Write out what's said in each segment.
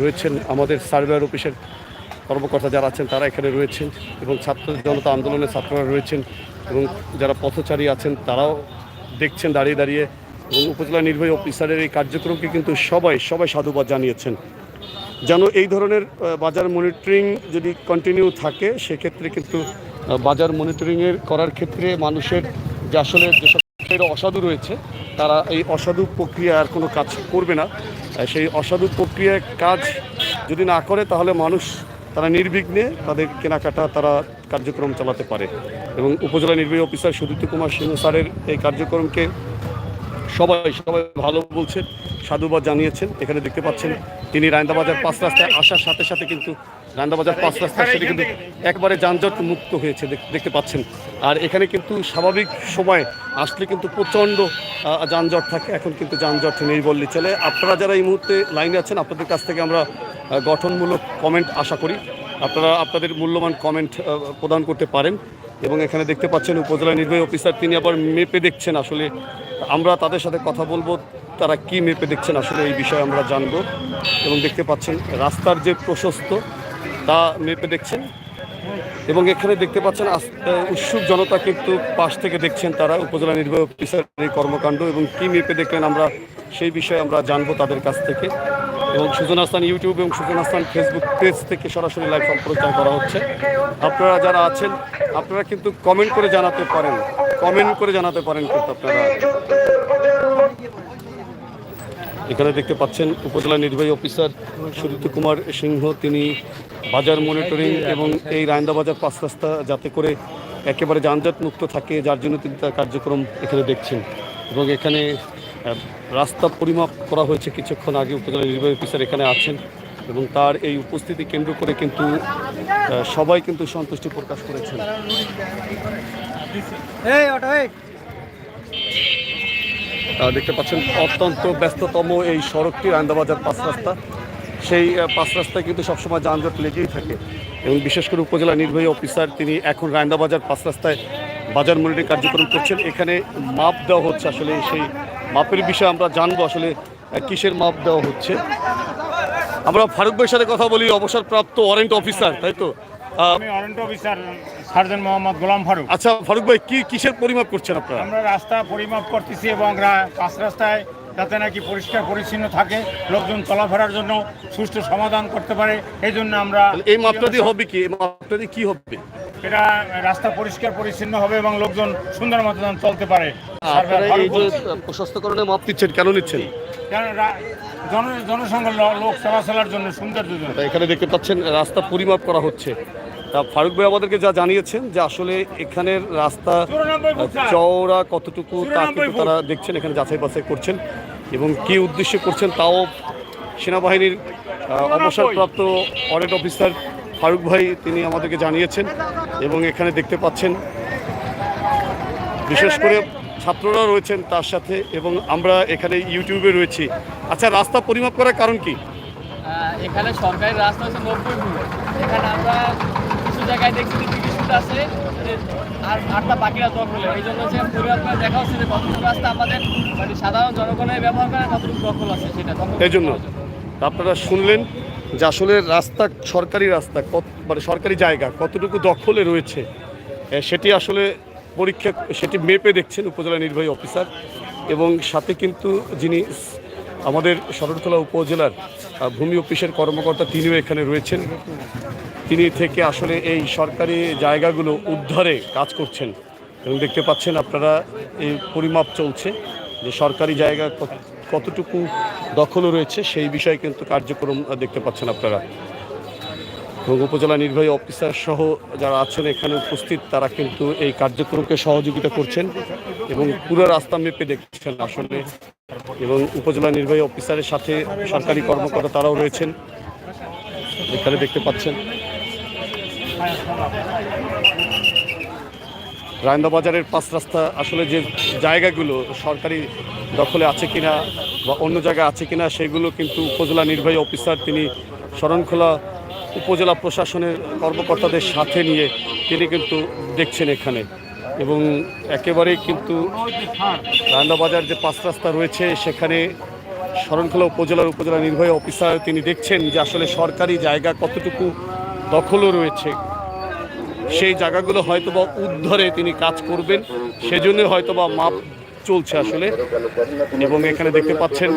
রয়েছেন আমাদের সার্ভেয়ার অফিসের কর্মকর্তা যারা আছেন, তারা এখানে রয়েছেন এবং ছাত্র জনতা আন্দোলনের ছাত্ররা রয়েছেন এবং যারা পথচারী আছেন, তারাও দেখছেন দাঁড়িয়ে দাঁড়িয়ে এবং উপজেলা নির্বাহী অফিসারের এই কার্যক্রমকে কিন্তু সবাই সবাই সাধুবাদ জানিয়েছেন। যেন এই ধরনের বাজার মনিটরিং যদি কন্টিনিউ থাকে, সেক্ষেত্রে কিন্তু বাজার মনিটরিংয়ের করার ক্ষেত্রে মানুষের যে আসলে যেসব অসাধু রয়েছে তারা এই অসাধু প্রক্রিয়া আর কোনো কাজ করবে না। সেই অসাধু প্রক্রিয়ায় কাজ যদি না করে, তাহলে মানুষ তারা নির্বিঘ্নে তাদের কেনাকাটা, তারা কার্যক্রম চালাতে পারে। এবং উপজেলা নির্বাহী অফিসার সুদীপ্ত কুমার সিংহ স্যারের এই কার্যক্রমকে সবাই সবাই ভালো বলছেন, সাধুবাদ জানিয়েছেন। এখানে দেখতে পাচ্ছেন, তিনি রায়ন্দাবাজার পাঁচ রাস্তায় আসার সাথে সাথে কিন্তু রায়ন্দাবাজার পাঁচ রাস্তায় সেটি কিন্তু একবারে যানজট মুক্ত হয়েছে দেখ- দেখতে পাচ্ছেন। আর এখানে কিন্তু স্বাভাবিক সময় আসলে কিন্তু প্রচণ্ড যানজট থাকে। এখন কিন্তু যানজট নেই বললে চলে। আপনারা যারা এই মুহূর্তে লাইনে আছেন আপনাদের কাছ থেকে আমরা গঠনমূলক কমেন্ট আশা করি। আপনারা আপনাদের মূল্যবান কমেন্ট প্রদান করতে পারেন। এবং এখানে দেখতে পাচ্ছেন উপজেলা নির্বাহী অফিসার তিনি আবার মেপে দেখছেন আসলে। আমরা তাদের সাথে কথা বলব তারা কি মেপে দেখছেন আসলে এই বিষয়ে আমরা জানব। এবং দেখতে পাচ্ছেন রাস্তার যে প্রশস্ত তা মেপে দেখছেন? এবং এখানে দেখতে পাচ্ছেন উৎসুক জনতা কিন্তু পাশ থেকে দেখছেন তারা, উপজেলা নির্বাহী অফিসার এই কর্মকাণ্ড এবং কি মেপে দেখলেন আমরা, সেই বিষয়ে আমরা জানব তাদের কাছ থেকে। এবং সুজন আস্তান ইউটিউব এবং সুজন আস্তান ফেসবুক পেজ থেকে সরাসরি লাইভ সম্প্রচার করা হচ্ছে। আপনারা যারা আছেন, আপনারা কিন্তু কমেন্ট করে জানাতে পারেন। কমেন্ট করে জানাতে পারেন কিন্তু আপনারা। এখানে দেখতে পাচ্ছেন উপজেলা নির্বাহী অফিসার সুদীপ্ত কুমার সিংহ। তিনি বাজার মনিটরিং এবং এই রায়ন্দা বাজার পাঁচ রাস্তা যাতে করে একেবারে যানজট মুক্ত থাকে, যার জন্য তিনি তার কার্যক্রম এখানে দেখছেন। এবং এখানে রাস্তা পরিমাপ করা হয়েছে কিছুক্ষণ আগে উপজেলা নির্বাহী অফিসার এখানে আছেন এবং তার এই উপস্থিতি কেন্দ্র করে কিন্তু সবাই কিন্তু সন্তুষ্টি প্রকাশ করেছেন। দেখতে পাচ্ছেন, অত্যন্ত ব্যস্ততম এই সড়কটি রান্দাবাজার পাঁচ রাস্তা। সেই পাঁচ রাস্তায় কিন্তু সবসময় যানজট লেগেই থাকে এবং বিশেষ করে উপজেলা নির্বাহী অফিসার তিনি এখন রান্দাবাজার পাঁচ রাস্তায় বাজার মনিটরিং কার্যক্রম করছেন। এখানে মাপ দেওয়া হচ্ছে আসলে সেই মাপের বিষয়ে আমরা জানব আসলে কিসের মাপ দেওয়া হচ্ছে। আমরা ফারুক ভাইয়ের সাথে কথা বলি, অবসরপ্রাপ্ত ওয়ারেন্ট অফিসার, তাই তো? আমি warrant officer sergeant Mohammad Golam Faruk. আচ্ছা ফারুক ভাই কি কিসের পরিমাপ করছেন আপনারা? আমরা রাস্তা পরিমাপ করতেছি এবং পাঁচ রাস্তায় যাতে নাকি পরিষ্কার পরিচ্ছন্ন থাকে লোকজন চলাফেরার জন্য সুষ্ঠু সমাধান করতে পারে এই জন্য আমরা এই মাপটা দিয়ে হবে কি? এই মাপটা দিয়ে কি হবে? এটা রাস্তা পরিষ্কার পরিচ্ছন্ন হবে এবং লোকজন সুন্দর মতো চলতে পারে। এই যে প্রশস্তকরণে মাপ দিচ্ছেন কেন নিচ্ছেন? কেন রা- জন জনসংখ্যা ল- লোক চলাচলার জন্য সুন্দর এখানে দেখতে পাচ্ছেন রাস্তা পরিমাপ করা হচ্ছে। তা ফারুক ভাই আমাদেরকে যা জানিয়েছেন যে আসলে এখানের রাস্তা। চওড়া কতটুকু তা কিন্তু তারা দেখছেন এখানে যাচাই বাছাই করছেন এবং কি উদ্দেশ্যে করছেন তাও সেনাবাহিনীর অবসরপ্রাপ্ত অরেট অফিসার ফারুক ভাই তিনি আমাদেরকে জানিয়েছেন এবং এখানে দেখতে পাচ্ছেন বিশেষ করে ছাত্ররা রয়েছেন তার সাথে এবং আমরা এখানে ইউটিউবে রয়েছি। আচ্ছা রাস্তা পরিমাপ করার কারণ কি? এখানে সরকারি রাস্তা হচ্ছে নব্বই ফুট। এখানে আমরা কিছু জায়গায় দেখছি যে তিরিশ ফুট আছে আর আটটা বাকিরা দখলে এই জন্য পরিবার করে দেখা হচ্ছে যে কতটুকু রাস্তা আমাদের মানে সাধারণ জনগণের ব্যবহার করে কতটুকু দখল আছে সেটা এই জন্য। আপনারা শুনলেন যে আসলে রাস্তা সরকারি রাস্তা কত মানে সরকারি জায়গা কতটুকু দখলে রয়েছে। সেটি আসলে পরীক্ষা সেটি মেপে দেখছেন উপজেলা নির্বাহী অফিসার এবং সাথে কিন্তু যিনি আমাদের শরণখোলা উপজেলার ভূমি অফিসের কর্মকর্তা তিনিও এখানে রয়েছেন। তিনি থেকে আসলে এই সরকারি জায়গাগুলো উদ্ধারে কাজ করছেন। এবং দেখতে পাচ্ছেন আপনারা এই পরিমাপ চলছে, যে সরকারি জায়গা কতটুকু দখল রয়েছে, সেই বিষয়ে কিন্তু কার্যক্রম দেখতে পাচ্ছেন আপনারা। এবং উপজেলা নির্বাহী অফিসার সহ যারা আছেন এখানে উপস্থিত, তারা কিন্তু এই কার্যক্রমকে সহযোগিতা করছেন এবং পুরো রাস্তা মেপে দেখছেন আসলে। এবং উপজেলা নির্বাহী অফিসারের সাথে সরকারি কর্মকর্তা তারাও রয়েছেন। এখানে দেখতে পাচ্ছেন। রায়ন্দা বাজারের পাঁচ রাস্তা আসলে যে জায়গাগুলো সরকারি দখলে আছে কিনা বা অন্য জায়গায় আছে কিনা, সেগুলো কিন্তু উপজেলা নির্বাহী অফিসার, তিনি শরণখোলা উপজেলা প্রশাসনের কর্মকর্তাদের সাথে নিয়ে তিনি কিন্তু দেখছেন এখানে। এবং একেবারেই কিন্তু রায়ন্দা বাজার যে পাঁচ রাস্তা রয়েছে, সেখানে শরণখোলা উপজেলার উপজেলা নির্বাহী অফিসার তিনি দেখছেন যে আসলে সরকারি জায়গা কতটুকু দখলও রয়েছে। সেই জায়গাগুলো হয়তোবা উদ্ধারে তিনি কাজ করবেন সেজন্য হয়তোবা মাপ চলছে আসলে। এবং এখানে দেখতে পাচ্ছেন,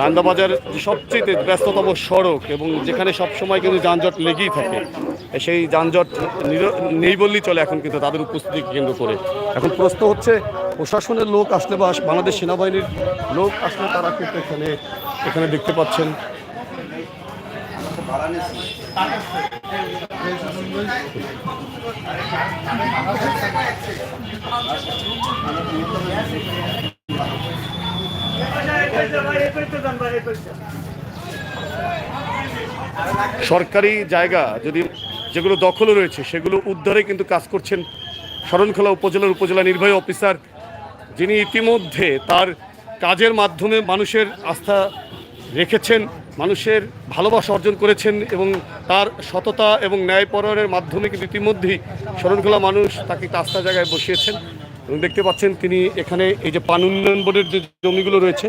রান্দাবাজার সবচেয়ে ব্যস্ততম সড়ক এবং যেখানে সবসময় কিন্তু যানজট লেগেই থাকে, সেই যানজট নেই বললেই চলে এখন কিন্তু তাদের উপস্থিতিকে কেন্দ্র করে। এখন প্রশ্ন হচ্ছে, প্রশাসনের লোক আসলে বা বাংলাদেশ সেনাবাহিনীর লোক আসলে তারা কিন্তু এখানে এখানে দেখতে পাচ্ছেন। সরকারি জায়গা যদি যেগুলো দখলে রয়েছে, সেগুলো উদ্ধারে কিন্তু কাজ করছেন শরণখোলা উপজেলার উপজেলা নির্বাহী অফিসার, যিনি ইতিমধ্যে তার কাজের মাধ্যমে মানুষের আস্থা রেখেছেন। মানুষের ভালোবাসা অর্জন করেছেন এবং তার সততা এবং ন্যায়পরায়ণের মাধ্যমে কিন্তু ইতিমধ্যেই শরণখোলা মানুষ তাকে আস্থা জায়গায় বসিয়েছেন। এবং দেখতে পাচ্ছেন তিনি এখানে এই যে পান উন্নয়ন বোর্ডের যে জমিগুলো রয়েছে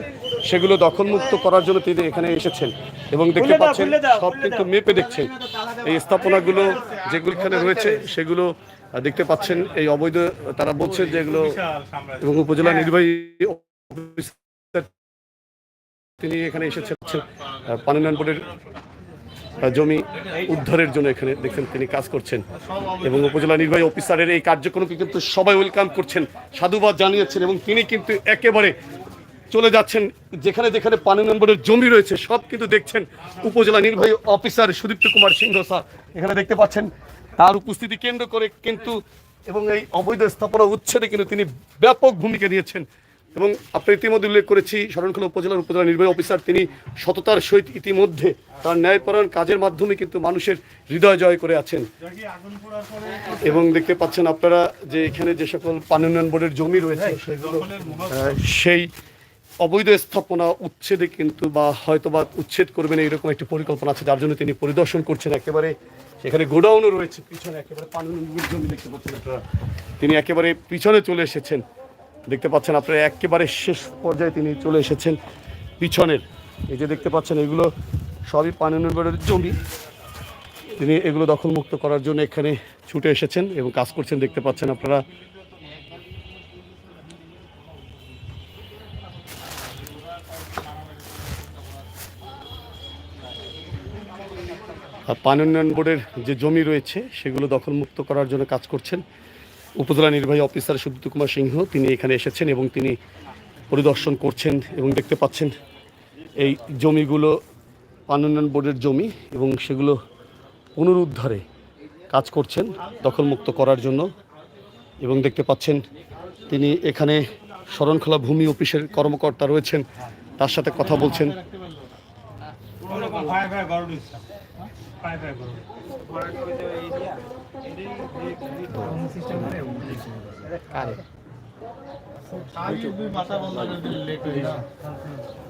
সেগুলো দখলমুক্ত করার জন্য তিনি এখানে এসেছেন। এবং দেখতে পাচ্ছেন সব কিন্তু মেপে দেখছেন। এই স্থাপনাগুলো যেগুলো এখানে রয়েছে সেগুলো দেখতে পাচ্ছেন এই অবৈধ তারা বলছেন যে এগুলো এবং উপজেলা নির্বাহী তিনি এখানে এসেছেন পানি উন্নয়ন বোর্ডের জমি উদ্ধারের জন্য এখানে দেখছেন তিনি কাজ করছেন। এবং উপজেলা নির্বাহী অফিসারের এই কার্যক্রমকে কিন্তু সবাই ওয়েলকাম করছেন, সাধুবাদ জানিয়েছেন এবং তিনি কিন্তু একেবারে চলে যাচ্ছেন। যেখানে যেখানে পানি বোর্ডের জমি রয়েছে, সব কিন্তু দেখছেন উপজেলা নির্বাহী অফিসার সুদীপ্ত কুমার সিংহ স্যার। এখানে দেখতে পাচ্ছেন, তার উপস্থিতি কেন্দ্র করে কিন্তু, এবং এই অবৈধ স্থাপনা উচ্ছেদে কিন্তু তিনি ব্যাপক ভূমিকা নিয়েছেন। এবং আপনি ইতিমধ্যে উল্লেখ করেছি, শরণখোলা উপজেলার উপজেলা নির্বাহী অফিসার, তিনি সততার সহিত ইতিমধ্যে তার ন্যায়পরায়ণ কাজের মাধ্যমে কিন্তু মানুষের হৃদয় জয় করে আছেন। এবং দেখতে পাচ্ছেন আপনারা যে এখানে যে সকল পানি উন্নয়ন বোর্ডের জমি রয়েছে, সেগুলো সেই অবৈধ স্থাপনা উচ্ছেদে কিন্তু বা হয়তো বা উচ্ছেদ করবেন এইরকম একটি পরিকল্পনা আছে, যার জন্য তিনি পরিদর্শন করছেন একেবারে, সেখানে গোডাউনও রয়েছে, পিছনে একেবারে পানি উন্নয়ন বোর্ডের জমি দেখতে পাচ্ছেন আপনারা। তিনি একেবারে পিছনে চলে এসেছেন। দেখতে পাচ্ছেন আপনারা একেবারে শেষ পর্যায়ে তিনি চলে এসেছেন পিছনের। এই যে দেখতে পাচ্ছেন, এগুলো সবই পানি বোর্ডের জমি। তিনি এগুলো দখলমুক্ত করার জন্য এখানে ছুটে এসেছেন এবং কাজ করছেন। দেখতে পাচ্ছেন আপনারা পানি উন্নয়ন বোর্ডের যে জমি রয়েছে, সেগুলো দখলমুক্ত করার জন্য কাজ করছেন। উপজেলা নির্বাহী অফিসার সুদীপ্ত কুমার সিংহ, তিনি এখানে এসেছেন এবং তিনি পরিদর্শন করছেন এবং দেখতে পাচ্ছেন এই জমিগুলো পানি উন্নয়ন বোর্ডের জমি এবং সেগুলো পুনরুদ্ধারে কাজ করছেন, দখলমুক্ত করার জন্য। এবং দেখতে পাচ্ছেন তিনি এখানে শরণখোলা ভূমি অফিসের কর্মকর্তা রয়েছেন, তার সাথে কথা বলছেন।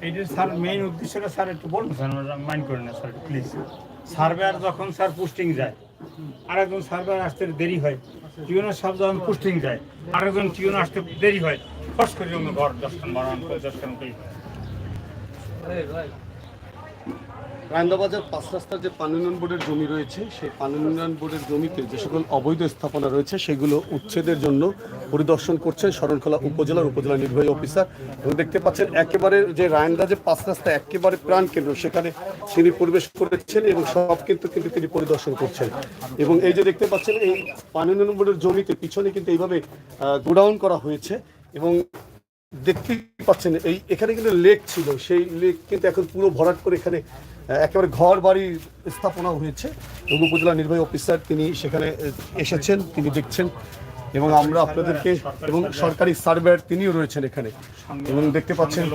এইটা স্যার মেইন উদ্দেশ্যটা স্যার একটু বলুন। স্যার মাইন্ড করেন না স্যার প্লিজ সার্ভেয়ার যখন স্যার পোস্টিং যায় আরেকজন সার্ভেয়ার আসতে দেরি হয় টিউনের সব যখন পোস্টিং যায় আরেকজন টিউন আসতে দেরি হয় ফস করে অন্য ঘর দশখান বানান দশখান উঠেই রায়ন্দাবাজার পাঁচ রাস্তার যে পানি উন্নয়ন বোর্ডের জমি রয়েছে, সেই পানি উন্নয়ন বোর্ডের জমিতে যে সকল অবৈধ স্থাপনা রয়েছে, সেগুলো উচ্ছেদের জন্য পরিদর্শন করছেন শরণখোলা উপজেলার উপজেলা নির্বাহী অফিসার। এবং দেখতে পাচ্ছেন একেবারে যে রায়ন্দা যে পাঁচ রাস্তা একেবারে প্রাণ কেন্দ্র, সেখানে তিনি প্রবেশ করেছেন এবং সব কিন্তু কিন্তু তিনি পরিদর্শন করছেন। এবং এই যে দেখতে পাচ্ছেন, এই পানি উন্নয়ন বোর্ডের জমিতে পিছনে কিন্তু এইভাবে গোডাউন করা হয়েছে এবং দেখতেই পাচ্ছেন, এই এখানে কিন্তু লেক ছিল, সেই লেক কিন্তু এখন পুরো ভরাট করে এখানে একেবারে ঘর বাড়ি স্থাপনা হয়েছে। এবং উপজেলা নির্বাহী অফিসার তিনি সেখানে এসেছেন তিনি দেখছেন। এবং আমরা আপনাদেরকে এবং সরকারি সার্ভেয়ার তিনিও রয়েছেন এখানে। এবং দেখতে পাচ্ছেন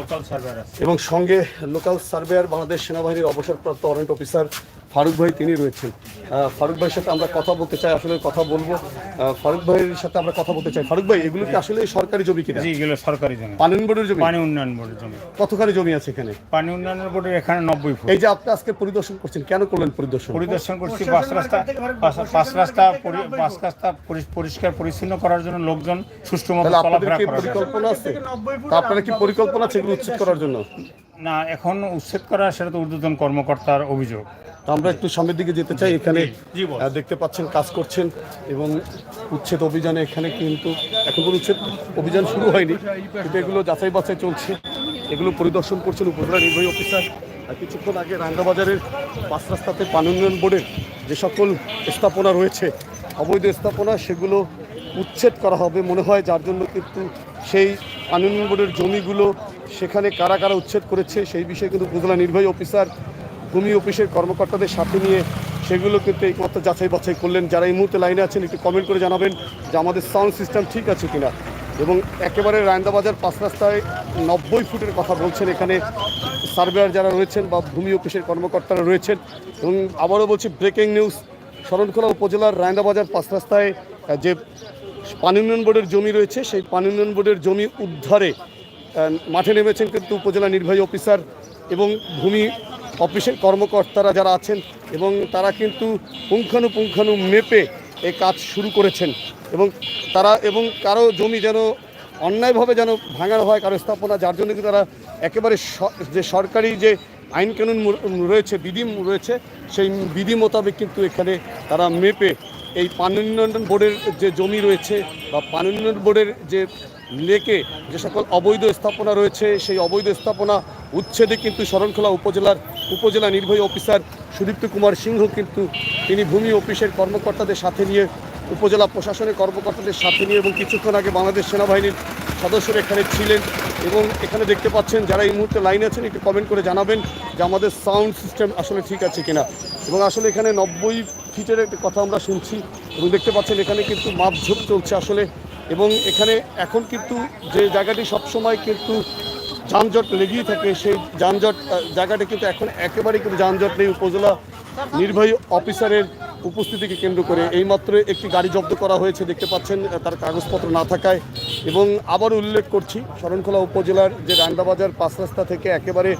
এবং সঙ্গে লোকাল সার্ভেয়ার বাংলাদেশ সেনাবাহিনীর অবসরপ্রাপ্ত ওয়ারেন্ট অফিসার ফারুক ভাই তিনি রয়েছেন। ফারুক ভাইয়ের সাথে আমরা কথা বলতে চাই আসলে কথা বলব। ফারুক ভাইয়ের সাথে আমরা কথা বলতে চাই। ফারুক ভাই এগুলো কি আসলে সরকারি জমি কিনা? জি এগুলো সরকারি জমি। পানি উন্নয়ন বোর্ডের জমি? পানি উন্নয়ন বোর্ডের জমি। কতখানি জমি আছে এখানে? পানি উন্নয়ন বোর্ডের এখানে নব্বই ফুট। এই যে আপনি আজকে পরিদর্শন করছেন কেন করলেন পরিদর্শন? পরিদর্শন করছি পাঁচ রাস্তা পাঁচ- রাস্তা পরি- পাঁচ রাস্তা পরিষ্কার পরিচ্ছন্ন করার জন্য লোকজন সুষ্ঠু মতো চলাফেরা কি পরিকল্পনা আছে? আপনারা কি পরিকল্পনা আছে এগুলো উচ্ছেদ করার জন্য? না এখন উচ্ছেদ করা সেটা তো ঊর্ধ্বতন কর্মকর্তার অভিযোগ তো আমরা একটু সামনের দিকে যেতে চাই এখানে জি, বল। আহ, দেখতে পাচ্ছেন কাজ করছেন এবং উচ্ছেদ অভিযানে এখানে কিন্তু এখন কোনো উচ্ছেদ অভিযান শুরু হয়নি কিন্তু এগুলো যাচাই বাছাই চলছে এগুলো পরিদর্শন করছেন উপজেলা নির্বাহী অফিসার আর কিছুক্ষণ আগে রাঙ্গাবাজারের পাঁচ রাস্তাতে পানি উন্নয়ন বোর্ডের যে সকল স্থাপনা রয়েছে অবৈধ স্থাপনা সেগুলো উচ্ছেদ করা হবে মনে হয় যার জন্য কিন্তু সেই পানি উন্নয়ন বোর্ডের জমিগুলো সেখানে কারা কারা উচ্ছেদ করেছে সেই বিষয়ে কিন্তু উপজেলা নির্বাহী অফিসার, ভূমি অফিসের কর্মকর্তাদের সাথে নিয়ে সেগুলো কিন্তু একমাত্র যাচাই বাছাই করলেন। যারা এই মুহূর্তে লাইনে আছেন, একটু কমেন্ট করে জানাবেন যে আমাদের সাউন্ড সিস্টেম ঠিক আছে কিনা। এবং একেবারে রায়ন্দাবাজার পাঁচ রাস্তায় নব্বই ফুটের কথা বলছেন এখানে সার্ভেয়ার যারা রয়েছেন বা ভূমি অফিসের কর্মকর্তারা রয়েছেন। এবং আবারও বলছি ব্রেকিং নিউজ শরণখোলা উপজেলার রায়ন্দাবাজার পাঁচ রাস্তায় যে পানি উন্নয়ন বোর্ডের জমি রয়েছে, সেই পানি উন্নয়ন বোর্ডের জমি উদ্ধারে মাঠে নেমেছেন কিন্তু উপজেলা নির্বাহী অফিসার এবং ভূমি অফিসের কর্মকর্তারা যারা আছেন এবং তারা কিন্তু পুঙ্খানুপুঙ্খানু মেপে এই কাজ শুরু করেছেন এবং তারা এবং কারও জমি যেন অন্যায়ভাবে যেন ভাঙানো হয় কারও স্থাপনা, যার জন্য কিন্তু তারা একেবারে যে সরকারি যে আইন কানুন রয়েছে, বিধি রয়েছে, সেই বিধি মোতাবেক কিন্তু এখানে তারা মেপে এই পানি উন্নয়ন বোর্ডের যে জমি রয়েছে বা পানি উন্নয়ন বোর্ডের যে লেকে যে সকল অবৈধ স্থাপনা রয়েছে, সেই অবৈধ স্থাপনা উচ্ছেদে কিন্তু শরণখোলা উপজেলার উপজেলা নির্বাহী অফিসার সুদীপ্ত কুমার সিংহ কিন্তু তিনি ভূমি অফিসের কর্মকর্তাদের সাথে নিয়ে, উপজেলা প্রশাসনের কর্মকর্তাদের সাথে নিয়ে এবং কিছুক্ষণ আগে বাংলাদেশ সেনাবাহিনীর সদস্যরা এখানে ছিলেন এবং এখানে দেখতে পাচ্ছেন যারা এই মুহূর্তে লাইনে আছেন, একটু কমেন্ট করে জানাবেন যে আমাদের সাউন্ড সিস্টেম আসলে ঠিক আছে কিনা। এবং আসলে এখানে নব্বই ফিটের একটা কথা আমরা শুনছি এবং দেখতে পাচ্ছেন এখানে কিন্তু মাপঝোপ চলছে। আসলে এবং এখানে এখন কিন্তু যে জায়গাটি সবসময় কিন্তু যানজট লেগেই থাকে, সেই যানজট জায়গাটি কিন্তু এখন একেবারেই কিন্তু যানজট নেই। উপজেলা নির্বাহী অফিসারের উপস্থিতিকে কেন্দ্র করে এইমাত্র একটি গাড়ি জব্দ করা হয়েছে, দেখতে পাচ্ছেন তার কাগজপত্র না থাকায়। এবং আবার উল্লেখ করছি, শরণখোলা উপজেলার যে রান্দাবাজার পাঁচ রাস্তা থেকে একেবারে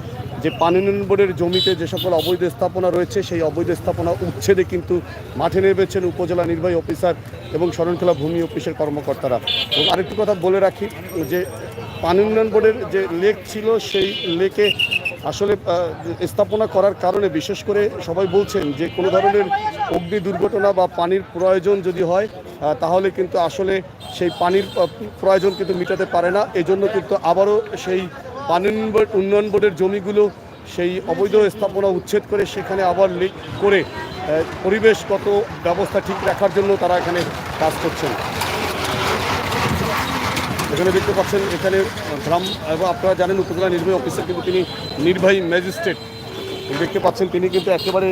যে পানি উন্নয়ন বোর্ডের জমিতে যে সকল অবৈধ স্থাপনা রয়েছে, সেই অবৈধ স্থাপনা উচ্ছেদে কিন্তু মাঠে নেমেছেন উপজেলা নির্বাহী অফিসার এবং শরণখোলা ভূমি অফিসের কর্মকর্তারা। এবং আরেকটি কথা বলে রাখি, যে পানি উন্নয়ন বোর্ডের যে লেক ছিল, সেই লেকে আসলে স্থাপনা করার কারণে বিশেষ করে সবাই বলছেন যে কোনো ধরনের অগ্নি দুর্ঘটনা বা পানির প্রয়োজন যদি হয় তাহলে কিন্তু আসলে সেই পানির প্রয়োজন কিন্তু মেটাতে পারে না। এজন্য কিন্তু আবারও সেই পানি উন্নয়ন বোর্ডের জমিগুলো সেই অবৈধ স্থাপনা উচ্ছেদ করে সেখানে আবার লিক করে পরিবেশগত ব্যবস্থা ঠিক রাখার জন্য তারা এখানে কাজ করছেন। এখানে দেখতে পাচ্ছেন, এখানে গ্রাম, এবং আপনারা জানেন, উপজেলা নির্বাহী অফিসার কিন্তু তিনি নির্বাহী ম্যাজিস্ট্রেট। দেখতে পাচ্ছেন, তিনি কিন্তু একেবারে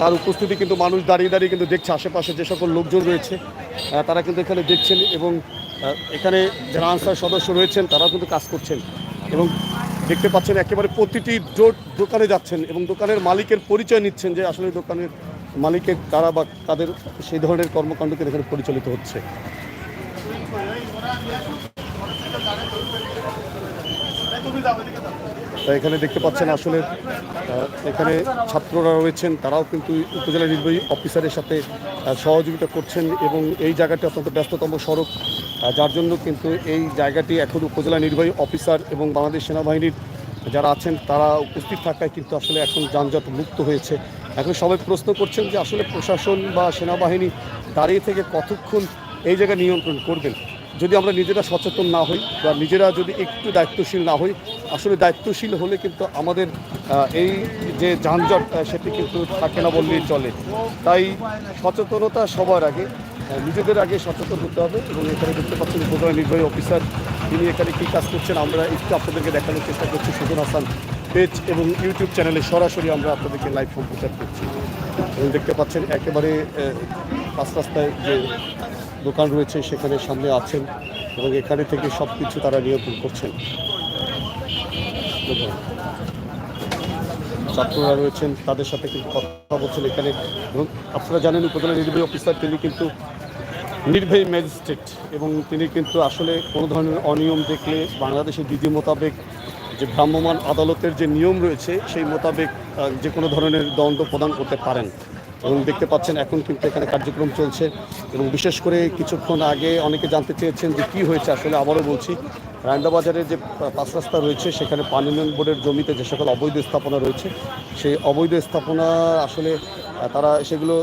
তার উপস্থিতি কিন্তু মানুষ দাঁড়িয়ে দাঁড়িয়ে কিন্তু দেখছে, আশেপাশে যে সকল লোকজন রয়েছে তারা কিন্তু এখানে দেখছেন এবং এখানে যারা আনসার সদস্য রয়েছেন, তারাও কিন্তু কাজ করছেন। এবং দেখতে পাচ্ছেন একেবারে প্রতিটি দোকানে যাচ্ছেন এবং দোকানের মালিকের পরিচয় নিচ্ছেন যে আসলে দোকানের মালিকের কারা বা তাদের সেই ধরনের কর্মকাণ্ড কিন্তু এখানে পরিচালিত হচ্ছে। এখানে দেখতে পাচ্ছেন আসলে এখানে ছাত্ররা রয়েছেন, তারাও কিন্তু উপজেলা নির্বাহী অফিসারের সাথে সহযোগিতা করছেন এবং এই জায়গাটি অত্যন্ত ব্যস্ততম সড়ক। যার জন্য কিন্তু এই জায়গাটি এখন উপজেলা নির্বাহী অফিসার এবং বাংলাদেশ সেনাবাহিনীর যারা আছেন, তারা উপস্থিত থাকায় কিন্তু আসলে এখন যানজট মুক্ত হয়েছে। এখন সবাই প্রশ্ন করছেন যে আসলে প্রশাসন বা সেনাবাহিনী দাঁড়িয়ে থেকে কতক্ষণ এই জায়গা নিয়ন্ত্রণ করবেন? যদি আমরা নিজেরা সচেতন না হই বা নিজেরা যদি একটু দায়িত্বশীল না হই, আসলে দায়িত্বশীল হলে কিন্তু আমাদের এই যে যানজট সেটি কিন্তু থাকে না বললেই চলে। তাই সচেতনতা সবার আগে। নিজেদের আগে সচেতন হতে হবে এবং এখানে দেখতে পাচ্ছেন উপজেলা নির্বাহী অফিসার, তিনি এখানে কী কাজ করছেন আমরা একটু আপনাদেরকে দেখানোর চেষ্টা করছি। সুজন হাসান পেজ এবং ইউটিউব চ্যানেলে সরাসরি আমরা আপনাদেরকে লাইভ সম্প্রচার করছি। এবং দেখতে পাচ্ছেন একেবারে পাঁচ রাস্তায় যে দোকান রয়েছে সেখানে সামনে আছেন এবং এখানে থেকে সব কিছু তারা নিয়ন্ত্রণ করছেন। ছাত্ররা রয়েছেন, তাদের সাথে কিন্তু কথা বলছেন এখানে। এবং আপনারা জানেন, উপজেলা নির্বাহী অফিসার, তিনি কিন্তু নির্বাহী ম্যাজিস্ট্রেট এবং তিনি কিন্তু আসলে কোনো ধরনের অনিয়ম দেখলে বাংলাদেশের বিধি মোতাবেক যে ভ্রাম্যমাণ আদালতের যে নিয়ম রয়েছে, সেই মোতাবেক যে কোনো ধরনের দণ্ড প্রদান করতে পারেন। এবং দেখতে পাচ্ছেন এখন কিন্তু এখানে কার্যক্রম চলছে এবং বিশেষ করে কিছুক্ষণ আগে অনেকে জানতে চেয়েছেন যে কী হয়েছে। আসলে আবারও বলছি রায়ন্দা বাজারে যে পাঁচ রাস্তা রয়েছে, সেখানে পানি উন্নয়ন বোর্ডের জমিতে যে সকল অবৈধ স্থাপনা রয়েছে, সেই অবৈধ স্থাপনা আসলে তারা সেগুলো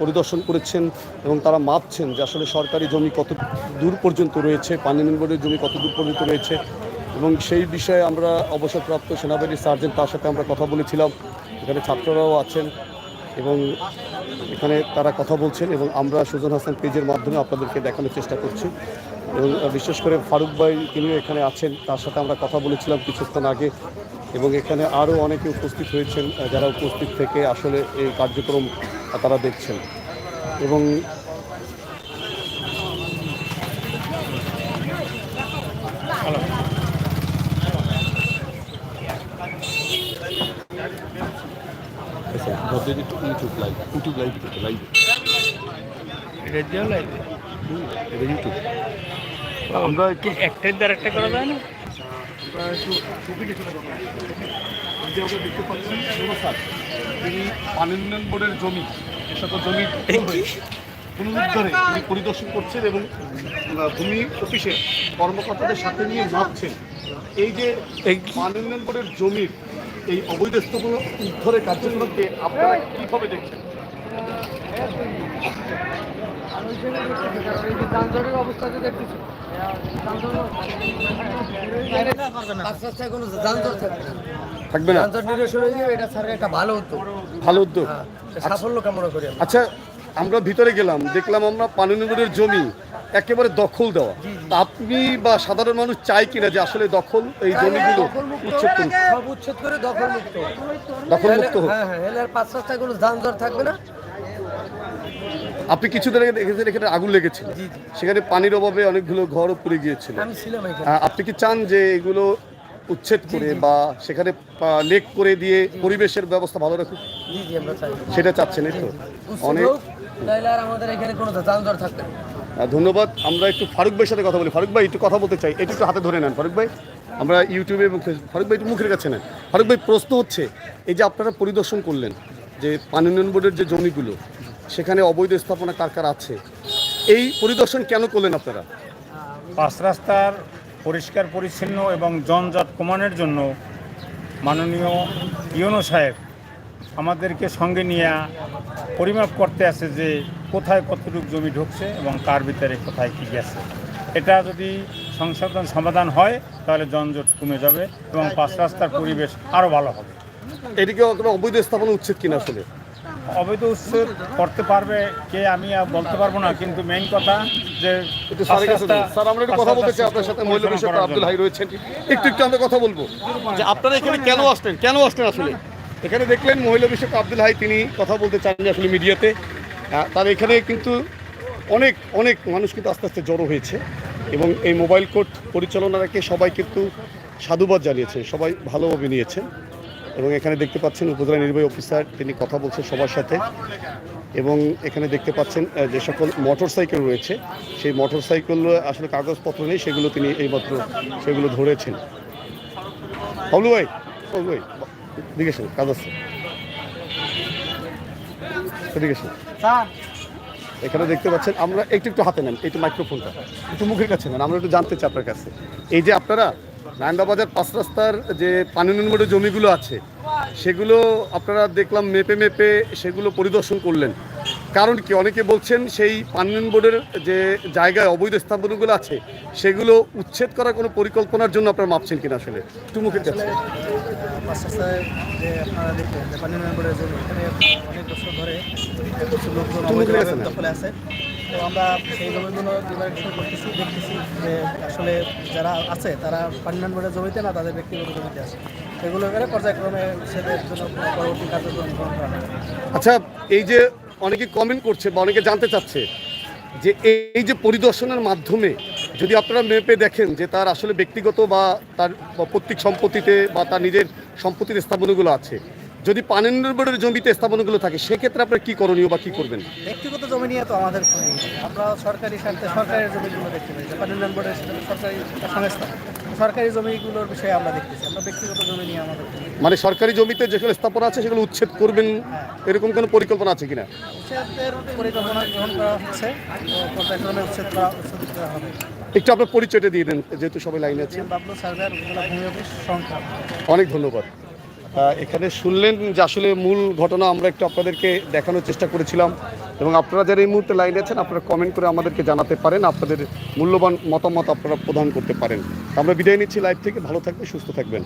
পরিদর্শন করেছেন এবং তারা মাপছেন যে আসলে সরকারি জমি কত দূর পর্যন্ত রয়েছে, পানি বোর্ডের জমি কত দূর পর্যন্ত রয়েছে এবং সেই বিষয়ে আমরা অবসরপ্রাপ্ত সেনাবাহিনীর সার্জেন্ট তার সাথে আমরা কথা বলেছিলাম। এখানে ছাত্ররাও আছেন এবং এখানে তারা কথা বলছেন এবং আমরা সুজন হাসান পেজের মাধ্যমে আপনাদেরকে দেখানোর চেষ্টা করছি এবং বিশেষ করে ফারুক ভাই তিনিও এখানে আছেন, তার সাথে আমরা কথা বলেছিলাম কিছুক্ষণ আগে এবং এখানে আরও অনেকে উপস্থিত হয়েছেন, যারা উপস্থিত থেকে আসলে এই কার্যক্রম তারা দেখছেন। এবং YouTube live YouTube live live YouTube আমরা একটু একটার দ্বারা একটা করা যায় না? আমরা দেখতে পাচ্ছি তিনি পানি উন্নয়ন বোর্ডের জমি সকল জমি পুনরুদ্ধারে তিনি পরিদর্শন করছেন এবং ভূমি অফিসে কর্মকর্তাদের সাথে নিয়ে মাপছেন এই যে এই পানি উন্নয়ন বোর্ডের জমির এই অবৈধ স্তূপগুলো উদ্ধারের কার্যক্রমকে আপনারা কীভাবে দেখছেন রাস্তায় কোনো যানজট থাকবে না? হয়ে যাবে এটা সরকার একটা ভালো উদ্যোগ। ভালো উদ্যোগ। সাফল্য কামনা করি আচ্ছা আমরা ভিতরে গেলাম দেখলাম আমরা পানুনগরের জমি একেবারে দখল দেওয়া। আপনি বা সাধারণ মানুষ চাই কিনা যে আসলে দখল এই জমিগুলো উচ্ছেদ করুন সব উচ্ছেদ করে দখল মুক্ত। দখল মুক্ত হ্যাঁ হ্যাঁ পাঁচ রাস্তায় কোনো যানজট থাকবে না? আপনি কিছুদিন আগে দেখেছেন এখানে আগুন লেগেছিল। সেখানে পানির অভাবে অনেকগুলো ঘর পুড়ে গিয়েছিল। আপনি কি চান যে এগুলো উচ্ছেদ করে বা সেখানে লেক করে দিয়ে পরিবেশের ব্যবস্থা ভালো চাই। সেটা চাচ্ছেন এই তো। অনেক হোক তাহলে আর আমাদের এখানে কোনো যানজট থাকবে ধন্যবাদ। আমরা একটু ফারুক ভাইয়ের সাথে কথা বলি। ফারুক ভাই একটু কথা বলতে চাই। একটু একটু হাতে ধরে নেন ফারুক ভাই। আমরা ইউটিউবে এবং ফারুক ভাই একটু মুখের কাছে নেন। ফারুক ভাই প্রশ্ন হচ্ছে এই যে আপনারা পরিদর্শন করলেন যে পানি উন্নয়ন বোর্ডের যে জমিগুলো সেখানে অবৈধ স্থাপনা কার কার আছে? এই পরিদর্শন কেন করলেন আপনারা? পাঁচ রাস্তার পরিষ্কার পরিচ্ছন্ন এবং যানজট কমানোর জন্য মাননীয় ইউনো সাহেব আমাদেরকে সঙ্গে নিয়ে পরিমাপ করতে আছে যে কোথায় কতটুকু জমি ঢুকছে এবং কার ভিতরে কোথায় কী গেছে। এটা যদি সংশোধন সমাধান হয় তাহলে যানজট কমে যাবে এবং পাঁচ রাস্তার পরিবেশ আরও ভালো হবে। এটিকে অবৈধ স্থাপনা উচ্ছেদ কিনা আসলে? অবৈধ উচ্ছেদ করতে পারবে কে আমি আর বলতে পারব না কিন্তু মেইন কথা যে। স্যার আমরা একটু কথা বলতে চাই আপনার সাথে মহিলা বিষয়ক পরিচালনা আব্দুল হাই রয়েছেন। একটু একটু আমরা কথা বলব। যে আপনারা এখানে কেন আসলেন? কেন আসলেন আসলে? এখানে দেখলেন মহিলা বিষয়ক আব্দুল হাই তিনি কথা বলতে চান আসলে মিডিয়াতে। তার এখানে কিন্তু অনেক অনেক মানুষ কিন্তু আস্তে আস্তে জড়ো হয়েছে এবং এই মোবাইল কোর্ট পরিচালনাকে সবাই কিন্তু সাধুবাদ জানিয়েছে সবাই ভালোভাবে নিয়েছেন। এবং এখানে দেখতে পাচ্ছেন উপজেলা নির্বাহী অফিসার তিনি কথা বলছেন সবার সাথে। এবং এখানে দেখতে পাচ্ছেন যে সকল মোটর সাইকেল রয়েছে সেই মোটর সাইকেল আসলে কাগজপত্র নেই সেগুলো তিনি এইমাত্র সেগুলো ধরেছেন। হবলু ভাই হবলু ভাই দিকে কাজ আছে। এদিকে এখানে দেখতে পাচ্ছেন আমরা একটু একটু হাতে নেন একটু মাইক্রোফোনটা একটু মুখের কাছে নেন আমরা একটু জানতে চাই আপনার কাছে। এই যে আপনারা নান্দাবাজার পাঁচ রাস্তার যে পানি উন্নয়ন জমিগুলো আছে, সেগুলো আপনারা দেখলাম মেপে মেপে সেগুলো পরিদর্শন করলেন। কারণ কি? অনেকে বলছেন সেই পানি উন্নয়ন বোর্ডের যে জায়গায় অবৈধ স্থাপনগুলো আছে সেগুলো উচ্ছেদ করার কোনো পরিকল্পনার জন্য আপনারা মাপছেন কিনা আসলে? একটু মুখের কাছে। অনেক বছর ধরে? দখলে আছে। তো আমরা সেই জমিগুলো ডিমারেশন করতেছি দেখতেছি যে আসলে যারা আছে তারা পানি বোর্ডের জমিতে না তাদের ব্যক্তিগত জমিতে আছে। সেগুলো এবারে পর্যায়ক্রমে সেদের জন্য পরবর্তী কার্যক্রম গ্রহণ করা আচ্ছা এই যে অনেকে কমেন্ট করছে বা অনেকে জানতে চাচ্ছে যে এই যে পরিদর্শনের মাধ্যমে যদি আপনারা মেপে দেখেন যে তার আসলে ব্যক্তিগত বা তার পৈতৃক সম্পত্তিতে বা তার নিজের সম্পত্তির স্থাপনগুলো আছে, যদি পানেন বোর্ডের জমিতে স্থাপনগুলো থাকে, সেক্ষেত্রে আপনারা কী করণীয় বা কী করবেন ব্যক্তিগত জমি নিয়ে তো আমাদের কোনো ই নেই। আমরা সরকারি স্বার্থে সরকারের জমিগুলো দেখতে পাই সরকারি সংস্থা সরকারি জমিগুলোর বিষয়ে আমরা দেখতেছি। আমরা ব্যক্তিগত জমি নিয়ে আমাদের কোনো ই নেই। মানে সরকারি জমিতে যেগুলো স্থাপনা আছে সেগুলো উচ্ছেদ করবেন এরকম কোনো পরিকল্পনা আছে কিনা? উচ্ছেদের পরিকল্পনা গ্রহণ করা হচ্ছে। পর্যায়ক্রমে উচ্ছেদ করা উচ্ছেদ করা হবে। একটু আপনার পরিচয়টা দিয়ে দেন যেহেতু সবাই লাইনে আছে অনেক ধন্যবাদ। এখানে শুনলেন যে আসলে মূল ঘটনা আমরা একটু আপনাদেরকে দেখানোর চেষ্টা করেছিলাম এবং আপনারা যারা এই মুহূর্তে লাইনে আছেন, আপনারা কমেন্ট করে আমাদেরকে জানাতে পারেন, আপনাদের মূল্যবান মতামত আপনারা প্রদান করতে পারেন। আমরা বিদায় নিচ্ছি লাইভ থেকে, ভালো থাকবেন, সুস্থ থাকবেন।